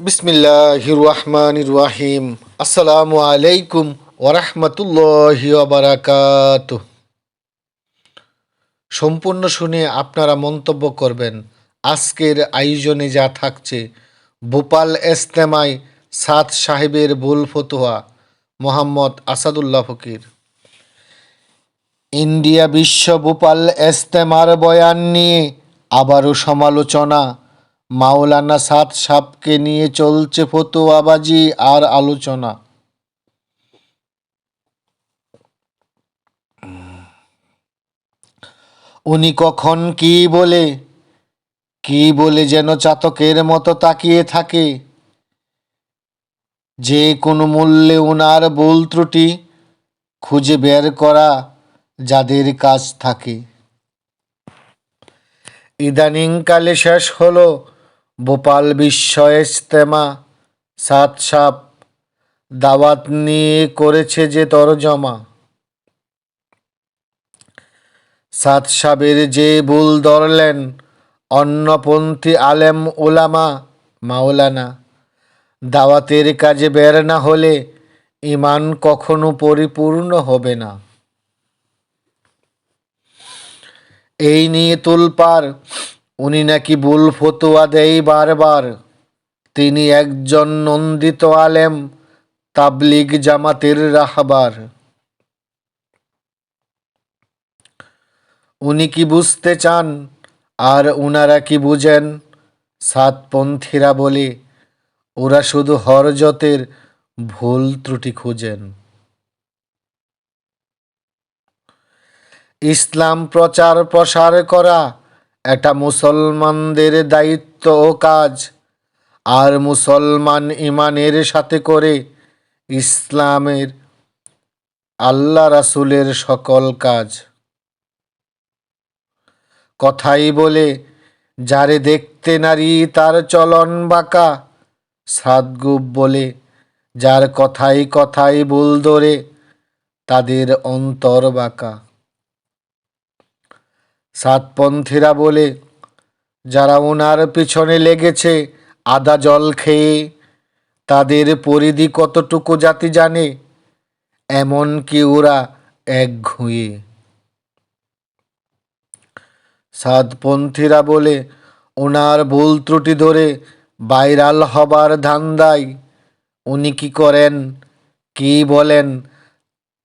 বিসমিল্লাহ আসসালামু আলাইকুম ওরহমতুল্লাহ বারাকাত সম্পূর্ণ শুনে আপনারা মন্তব্য করবেন, আজকের আয়োজনে যা থাকছে, ভোপাল এস্তেমায় সাত সাহেবের বুল ফতুয়া, মোহাম্মদ আসাদুল্লাহ ফকির। ইন্ডিয়া বিশ্ব ভোপাল এস্তেমার বয়ান নিয়ে আবারও সমালোচনা মাওলানা সাত সাপকে নিয়ে চলছে ফতোয়াবাজি আর আলোচনা। উনি কখন কি বলে কি বলে যেন চাতকের মতো তাকিয়ে থাকে। যে কোনো মূল্যে ওনার ভুল ত্রুটি খুঁজে বের করা যাদের কাজ থাকে। ইদানিংকালে শেষ হলো ভোপাল বিশ্ব ইজতেমা সাত সাপ দাওয়াত নিয়ে করেছে যে তরজমা। সাত সাবের যে ভুল ধরলেন অন্নপন্থী আলেম ওলামা মাওলানা, দাওয়াতের কাজে বের না হলে ইমান কখনো পরিপূর্ণ হবে না। এই নিয়ে তুলপার উনি নাকি ভুল ফতুয়া দেয় বারবার। তিনি একজন নন্দিত আলেম, তাবলিগ জামাতের রাহবার। উনি কি বুঝতে চান, আর উনারা কি বুঝেন? সাতপন্থীরা বলে, ওরা শুধু হরজতের ভুল ত্রুটি খুঁজেন। ইসলাম প্রচার প্রসার করা এটা মুসলমানদের দায়িত্ব ও কাজ। আর মুসলমান ইমানের সাথে করে ইসলামের আল্লাহ রাসুলের সকল কাজ। কথাই বলে, যারে দেখতে নারী তার চলন বাঁকা। সাদগুপ বলে, যার কথাই কথাই ভুল ধরে, তাদের অন্তর বাঁকা। সাতপন্থীরা বলে, যারা ওনার পিছনে লেগেছে, আদা জল খেয়ে, তাদের পরিধি কতটুকু জাতি জানে এমন কি ওরা এক ঘুয়ে। সাতপন্থীরা বলে ওনার ভুল ত্রুটি ধরে ভাইরাল হবার ধান্দায় উনি কি করেন, কি বলেন,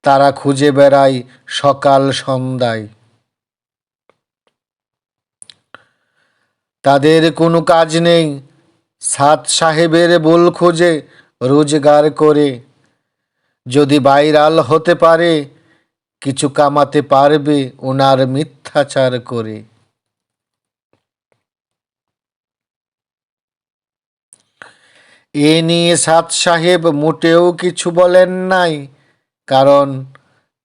তারা খুঁজে বেড়ায় সকাল সন্ধ্যায়। তাদের কোনো কাজ নেই। সাত সাহেবের বল খোঁজে, রোজগার করে। যদি বাইরাল হতে পারে, কিছু কামাতে পারবে ওনার মিথ্যাচার করে। এ নিয়ে সাত সাহেব মোটেও কিছু বলেন নাই, কারণ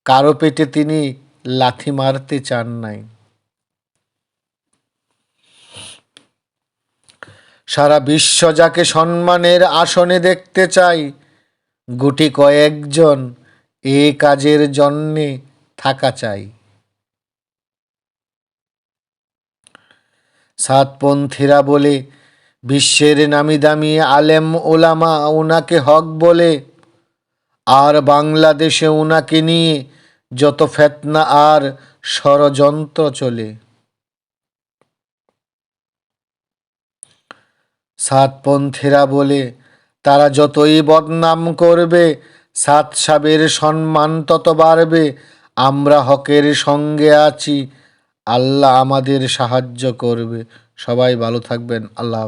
কারও পেটে তিনি লাথি মারতে চান নাই। সারা বিশ্ব যাকে সম্মানের আসনে দেখতে চাই, গুটি কয়েকজন এ কাজের জন্যে থাকা চাই। সাতপন্থীরা বলে, বিশ্বের নামি দামি আলেম ওলামা ওনাকে হক বলে, আর বাংলাদেশে ওনাকে নিয়ে যত ফেতনা আর ষড়যন্ত্র চলে। সাতপন্থীরা বলে, তারা যতই বদনাম করবে, সাত সাবের সম্মান তত বাড়বে আমরা হকের সঙ্গে আছি, আল্লাহ আমাদের সাহায্য করবে সবাই ভালো থাকবেন, আল্লাহ।